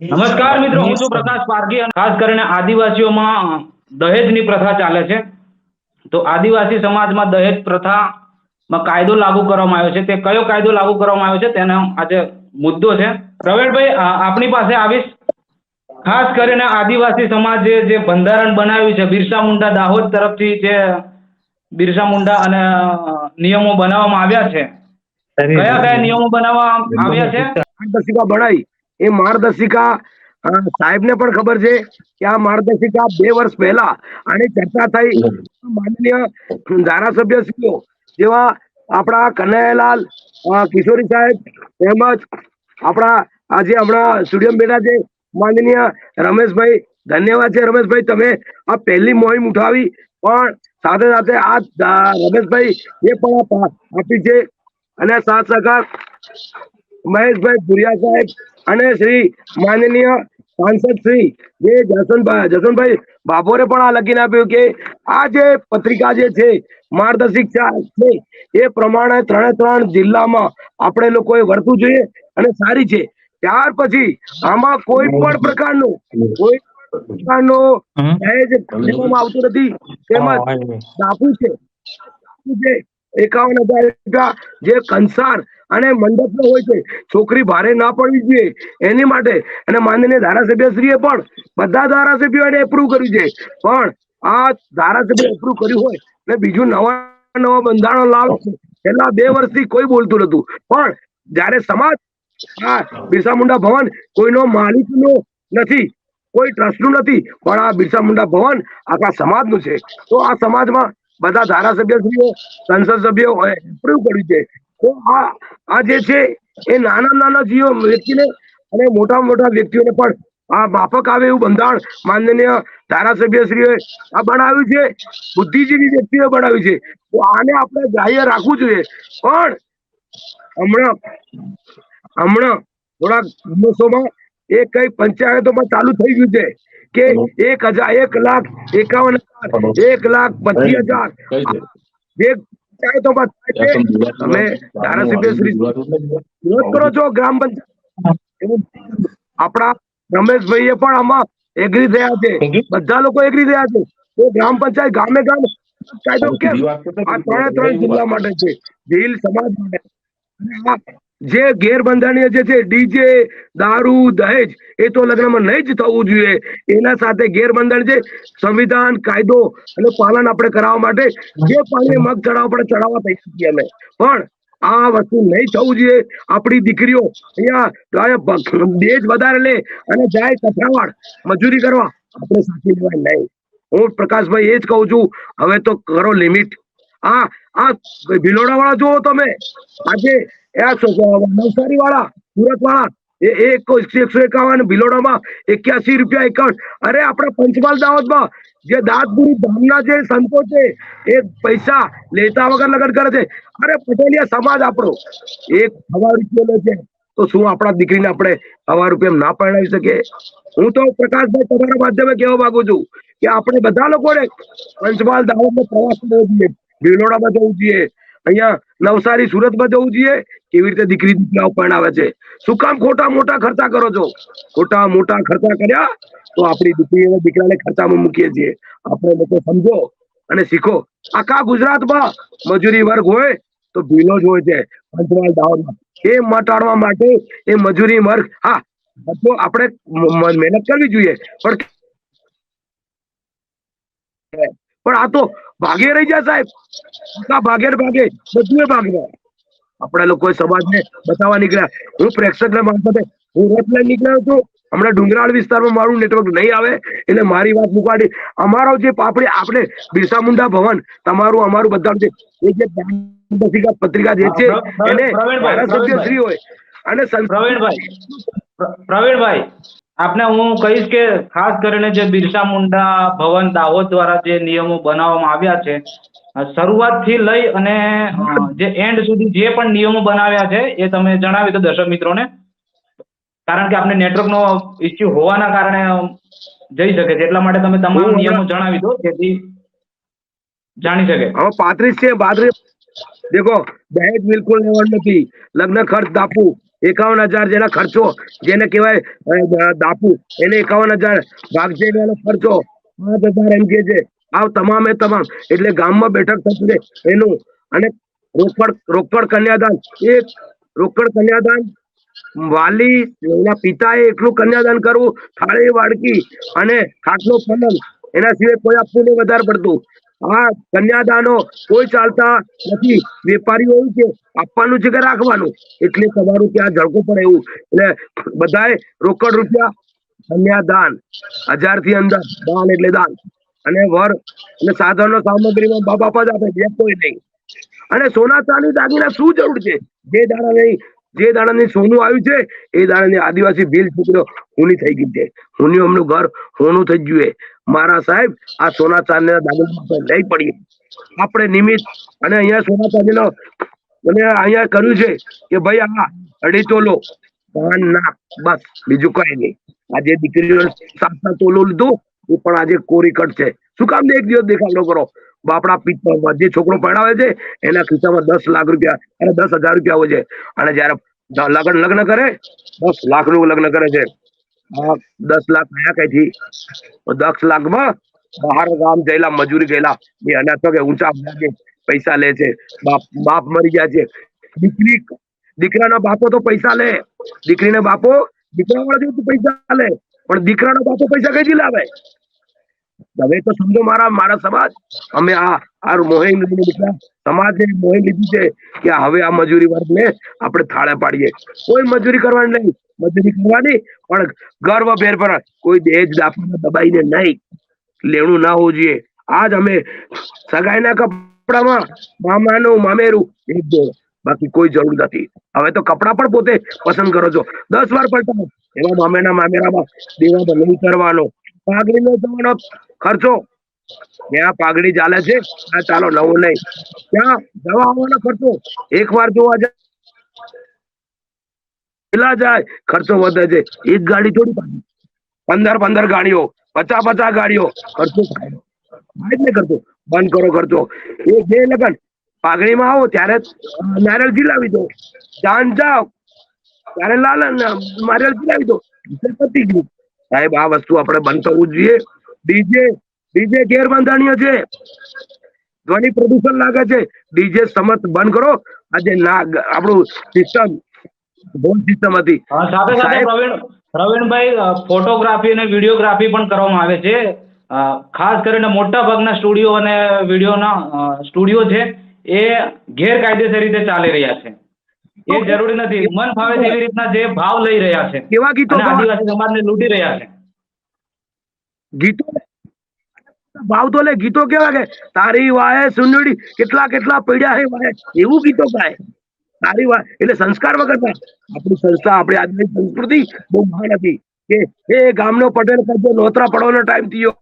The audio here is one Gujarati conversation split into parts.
નમસ્કાર મિત્રો હું છું પ્રકાશ પારકી અને ખાસ કરીને આદિવાસીઓમાં દહેજની પ્રથા ચાલે છે. તો આદિવાસી સમાજમાં દહેજ પ્રથામાં કાયદો લાગુ કરવામાં આવ્યો છે. તે કયો કાયદો લાગુ કરવામાં આવ્યો છે તેનો આજે મુદ્દો છે. પ્રવીણભાઈ આપણી પાસે આવીશ. ખાસ કરીને આદિવાસી સમાજે જે બંધારણ બનાવ્યું છે બિરસા મુંડા દાહોદ તરફથી જે બિરસા મુંડા અને નિયમો બનાવવામાં આવ્યા છે. કયા કયા નિયમો બનાવવામાં આવ્યા છે? બનાવી એ માર્ગદર્શિકા સાહેબ સાહેબને પણ ખબર છે કે આ માર્ગદર્શિકા બે વર્ષ પહેલા આની ચર્ચા થઈ. માનનીય ધારાસભ્યશ્રીઓ જેવા આપણા કનૈયાલાલ કિશોરી સાહેબ તેમજ આપણા આજે હમણાં સ્ટુડિયમ બેઠા છે. માનનીય રમેશભાઈ ધન્યવાદ છે રમેશભાઈ તમે આ પહેલી મોહિમ ઉઠાવી. પણ સાથે સાથે આ રમેશભાઈ એ પણ આપી છે. અને સાથ સહકાર મહેશભાઈ ભુરિયા સાહેબ અને શ્રી માનનીય સાંસદ શ્રી જે જસવંતભાઈ જસવંતભાઈ બાબોરે પણ આ લખીને આપ્યું કે આ જે પત્રિકા જે છે માર્ગદર્શિકા છે એ પ્રમાણે ત્રણે ત્રણ જિલ્લામાં આપણે લોકોએ વર્તવું જોઈએ અને સારી છે. ત્યાર પછી આમાં કોઈ પણ પ્રકારનું કોઈ પ્રકારનો દહેજ લેવામાં આવતું નથી. તેમજ ટાપુ છે એકાવન હજાર રૂપિયા જે કંસાર અને મંડપનો હોય છે. છોકરી ભારે ના પડવી જોઈએ. એની માટે અને માનનીય ધારાસભ્યશ્રીએ પણ બધા ધારાસભ્યો એને એપ્રુવ કર્યું છે. પણ આ ધારાસભ્ય એપ્રુવ કર્યું હોય ને બીજું નવા નવા બંધારણો લાવે છે. છેલ્લા બે વર્ષથી કોઈ બોલતું નતું પણ જ્યારે સમાજ આ બિરસા મુંડા ભવન કોઈનો માલિકનો નથી, કોઈ ટ્રસ્ટનું નથી, પણ આ બિરસા મુંડા ભવન આખા સમાજનું છે. તો આ સમાજમાં બધા ધારાસભ્યશ્રીઓ સંસદ સભ્યો એપ્રુવ કર્યું છે. તો આ આ જે છે, એ નાના નાના જીવો વ્યક્તિને અને મોટા મોટા વ્યક્તિઓને પણ આ માફક આવે એવું બંધારણ માનનીય ધારાસભ્યશ્રીઓએ આ બનાવ્યું છે. બુદ્ધિજીવી વ્યક્તિઓએ બનાવ્યું છે. તો આને આપણે ગ્રાહ્ય રાખવું જોઈએ. પણ હમણાં હમણાં થોડાક દિવસોમાં એ કઈ પંચાયતોમાં ચાલુ થઈ ગયું છે. કે એક હજાર એક લાખ એકાવન હજાર એક લાખ પચીસ હજાર. જે પંચાયતોમાં થાય છે. તમે ધારાસભ્ય વિરોધ કરો છો ગ્રામ પંચાયત. આપણા રમેશભાઈએ પણ આમાં એગ્રી થયા છે. બધા લોકો એગ્રી થયા છે. તો ગ્રામ પંચાયત ગામે ગામ કાયદો કેમ? આ ત્રણે ત્રણ જિલ્લા માટે છે. ભીલ સમાજ માટે. અને આ જે ગેરબંધારણીય જે છે ડીજે દારૂ, દહેજ, એ તો લગ્નમાં નહીં જ થવું જોઈએ. એના સાથે ગેરબંધારણ છે, સંવિધાન, કાયદો અને પાલન આપણે કરાવવા માટે જે પાણી મગ ચડાવવા પડે ચડાવવા થઈ શકીએ અમે. પણ આ વસ્તુ નહીં થવું જોઈએ. આપણી દીકરીઓ અહીંયા દેજ વધારે લે અને જાય કથરાવાડ મજૂરી કરવા. આપણે સાચી લેવાય નહીં. હું પ્રકાશભાઈ એ જ કહું છું, હવે તો કરો લિમિટ. આ આ ભિલોડા વાળા જોવો તમે. આજે નવસારી વાળા સુરત વાળા એકસો એકાવન ભિલોડામાં એક્યાસી રૂપિયા એકાવન. અરે, આપણા પંચમહાલ દાહોદમાં જે દાંતપુરી ધામના જે સંતો છે, એ પૈસા લેતા વગર લગન કરે છે. અરે, પટેલિયા, સમાજ આપણો. એક હવા રૂપિયો છે. તો શું આપણા દીકરીને આપણે હવા રૂપિયા ના પરણાવી શકીએ? હું તો પ્રકાશભાઈ તમારા માધ્યમે કહેવા માંગુ છું કે આપણે બધા લોકોને પંચમહાલ દાહોદમાં પ્રવાસ કરવો જોઈએ. ભિલોડામાં જવું જોઈએ. અહીંયા નવસારી, સુરતમાં જવું જોઈએ. કેવી રીતે દીકરી દીકરાઓ પરણાવે છે. શું કામ ખોટા મોટા ખર્ચા કરો છો? ખોટા મોટા ખર્ચા કર્યા તો આપણી દીકરી દીકરાને ખર્ચામાં મૂકીએ છીએ. આપણે લોકો સમજો અને શીખો. આખા ગુજરાતમાં મજૂરી વર્ગ હોય તો ભીલો જ હોય છે. પંચમહાલ દાહોદમાં. એ મટાડવા માટે એ મજૂરી વર્ગ? હા, તો આપણે મહેનત કરવી જોઈએ. પણ પણ આ તો ભાગે રહી જાય સાહેબ. ભાગે ભાગે બધું ભાગે. આપણા લોકો સમાજને બતાવવા નીકળ્યા. હું પ્રેક્ષકને મારફતે હું રથ નીકળ્યો છું. હમણાં ડુંગરાળ વિસ્તારમાં મારું નેટવર્ક નહીં આવે એટલે મારી વાત મુકાડી. અમારો જે આપણે આપણે બિરસા મુંડા ભવન તમારું અમારું બધાનું છે એ જે પત્રિકા પત્રિકા જે છે એને ધારાસભ્ય શ્રી હોય. અને પ્રવીણભાઈ પ્ર- પ્રવીણભાઈ આપને હું કહીશ કે ખાસ કરીને જે બિરસા મુંડા ભવન દાહોદ દ્વારા જે નિયમો બનાવવામાં આવ્યા છે શરૂઆતથી લઈ અને જે એન્ડ સુધી જે પણ નિયમો બનાવ્યા છે એ તમે જણાવી દો દર્શક મિત્રોને. કારણ કે આપણે નેટવર્કનો ઇસ્યુ હોવાના કારણે જઈ શકે છે એટલા માટે તમે તમામ નિયમો જણાવી દો જેથી જાણી શકે. હવે પાંત્રીસ છે પાંત્રીસ દેખો દહેજ બિલકુલ લેવાનું નથી. લગ્ન ખર્ચ દાપવું એકાવન હજાર જેના ખર્ચો, જેને કહેવાય દાપુ, એને એકાવન હજાર ભાગજે ખર્ચો, પાંચ હજાર એમ કે છે આ તમામે તમામ, એટલે ગામમાં બેઠક થતું રહે એનું. અને રોકડ રોકડ કન્યાદાન, એક રોકડ કન્યાદાન, વાલી, એના પિતાએ એટલું કન્યાદાન કરવું, થાળી, વાડકી અને ખાટલો પલંગ એના સિવાય કોઈ આપવું નહીં, વધારે પડતું. આ કન્યાદાનો કોઈ ચાલતા નથી. વેપારીઓ એવું છે, આપવાનું છે કે રાખવાનું? એટલે તમારું ત્યાં ઝળકો પડે એવું. એટલે બધાએ રોકડ રૂપિયા, કન્યાદાન હજારથી અંદર દાન એટલે દાન. અને વર અને સાધનો સામગ્રીમાં બા બાપા જ આપે જે કોઈ નહીં. અને સોના ચાંદી દાગીના શું જરૂર છે? જે દાડા નહીં જે દાડાને સોનું આવ્યું છે, એ દાડાની આદિવાસી ભીલ છોકરો હુની થઈ ગઈ છે. હુની અમનું ઘર હોનું થઈ ગયું મારા સાહેબ, આ સોના ચાંદીના દાગીના લઈ પડીએ. આપણે નિમિત્ત અને અહીંયા સોના ચાંદીનો અને અહીંયા કર્યું છે કે ભાઈ આ અઢી તોલો ના, બસ, બીજું કઈ નહીં. આજે દીકરીઓ સાત સાત તોલો લીધું, એ પણ આજે કોરી કટ છે. શું કામ એક દિવસ દેખાડો કરો? બાપડા પિત્તળમાં જે છોકરો પરણાવે છે, એના ખિસ્સામાં દસ લાખ રૂપિયા અને દસ હજાર રૂપિયા હોય છે. અને જયારે લગ્ન લગ્ન કરે, દસ લાખનું લગ્ન કરે છે. દસ લાખ આયા કઈ થી દસ લાખમાં બહાર ગામ ગયેલા, મજૂરી ગયેલા, એ અનાજ કે ઊંચા પૈસા લે છે. બાપ બાપ મરી ગયા છે. દીકરી, દીકરાના બાપો તો પૈસા લે. દીકરીના બાપો દીકરા વાળા પૈસા લે. પણ દીકરાનો બાપો પૈસા કઈથી લાવે? હવે તો સમજો મારા મારા સમાજ. અમે આ આ મોહિમ લઈને બધા સમાજે મોહિમ લીધી છે કે હવે આ મજૂરી વર્ગને આપણે થાળે પાડીએ. કોઈ મજૂરી કરવાની નહીં. મજૂરી કરવાની, પણ ગર્વ ભેર પર કોઈ દહેજ દાપામાં દબાઈને નહીં. લેણું ના હોવું જોઈએ. આજ અમે સગાઈના કપડામાં મામાનું મામેરું એક જોડો બાકી કોઈ જરૂર નથી. હવે તો કપડા પણ પોતે પસંદ કરો છો. દસ વાર પલટાવો એવા મામેના મામેરામાં દેવા નહીં કરવાનો પાઘડીનો જવાનો ખર્ચો. ત્યાં પાઘડી ચાલે છે. ત્યાં ચાલો નવું નહીં ત્યાં જવા આવવાનો ખર્ચો. એક વાર જોવા જાય. જાય. ખર્ચો વધે છે. એક ગાડી થોડી પંદર પંદર ગાડીઓ. પચાસ પચાસ ગાડીઓ. ખર્ચો ને બંધ કરો ખર્ચો. એ જે લગન પાઘડીમાં આવો ત્યારે નારિયેલ જીલાવી દો. જાન જાઓ ત્યારે લાલ નારિયેલ જીલાવી દો. પતી ગયું. સાહેબ, આ વસ્તુ આપણે બંધ કરવું જોઈએ. ડીજે ડીજે ગેરબંધારણીય છે. ધ્વનિ પ્રદૂષણ લાગે છે. ડીજે સમર્થ બંધ કરો. આજે ના આપણું સિસ્ટમ બોલ સિસ્ટમ હતી. સાથે સાથે પ્રવીણ પ્રવીણભાઈ ફોટોગ્રાફી અને વિડીયોગ્રાફી પણ કરવામાં આવે છે. ખાસ કરીને મોટા ભાગના સ્ટુડિયો અને વિડીયોના સ્ટુડિયો છે એ ગેરકાયદેસર રીતે ચાલી રહ્યા છે. એ જરૂરી નથી. મન ફાવે તેવી રીતના જે ભાવ લઈ રહ્યા છે કેવા ગીતો આદિવાસી સમાજને લૂંટી રહ્યા છે. ગીતો ભાવ તો લે, ગીતો કેવા કે, તારી વાહે સુંદડી કેટલા કેટલા પડ્યા હે વાહે. એવું ગીતો ગાય. તારી વાહ, એટલે સંસ્કાર વગર આપણી સંસ્થા, આપણી આજની સંસ્કૃતિ બહુ મહાન હતી કે, એ ગામનો પટેલ કરજો, નોતરા પડવાનો ટાઈમ થયો.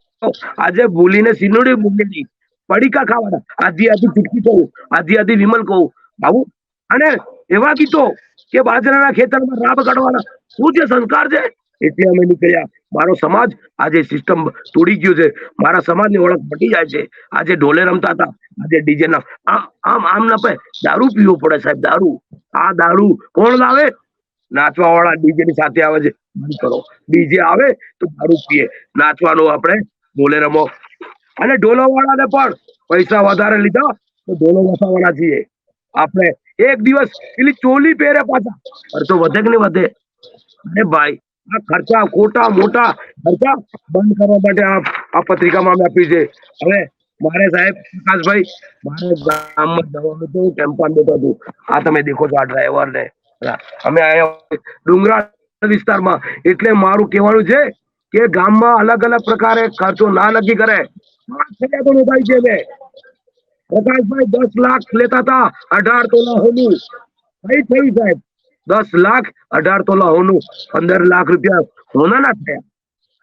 આજે ભૂલીને સિંદુડી મૂકેલી. પડીકા ખાવાના. આધી આધી ચૂટકી કહું, આધી આધી વિમલ કહું. આવું અને એવા ગીતો કે બાજરાના ખેતરમાં રાબ કાઢવાના. શું જે સંસ્કાર છે? એટલે અમે નીકળ્યા. મારો સમાજ આજે સિસ્ટમ તોડી ગયો છે. મારા સમાજની ઓળખ મટી જાય છે. આજે ઢોલે રમતા હતા. આજે ડીજે ના આમ આમ ના પે દારૂ પીવો પડે સાહેબ, દારૂ. આ દારૂ કોણ લાવે? નાચવા વાળા ડીજે ની સાથે આવે છે. કરો. ડીજે આવે તો દારૂ પીએ. નાચવાનું આપણે ઢોલે રમો. અને ઢોલો વાળાને પણ પૈસા વધારે લીધા. તો ઢોલો વસાવાના છીએ. આપણે એક દિવસ પેલી ચોલી પહેરે પાછા. તો વધે કે નહીં વધે? અરે ભાઈ આ ખર્ચા ખોટા મોટા ખર્ચા બંધ કરવા માટે આ આ પત્રિકામાં અમે આપી છે. હવે મારે સાહેબ પ્રકાશભાઈ, મારે ગામમાં જવાનું હતું ટેમ્પા બેઠો હતું આ તમે દેખો છો આ ડ્રાઈવર ને. અમે ડુંગરાળ ડુંગરા વિસ્તારમાં. એટલે મારું કહેવાનું છે કે ગામમાં અલગ અલગ પ્રકારે ખર્ચો ના નક્કી કરે. પાંચ છે પ્રકાશભાઈ દસ લાખ લેતા હતા. અઢાર તોલા હોનું કઈ થયું સાહેબ? દસ લાખ અઢાર તોલા હોનું પંદર લાખ રૂપિયા હોના ના થયા.